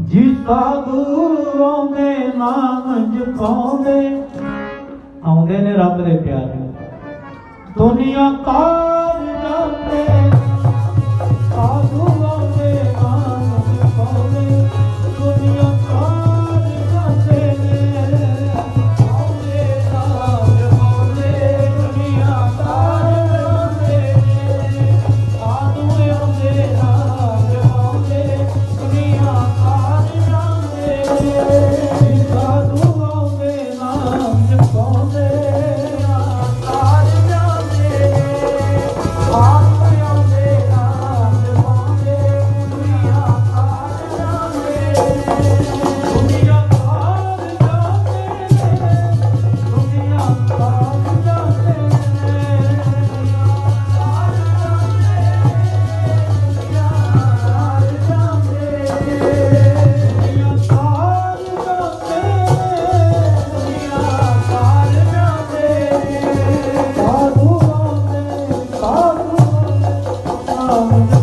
ਜੀ ਸਾਧੂ ਆਉਂਦੇ ਨਾਮ ਜਪਾਉਂਦੇ ਆਉਂਦੇ ਨੇ ਰੱਬ ਦੇ ਪਿਆਰੇ ਦੁਨੀਆ ਕਾ Sunday. Oh.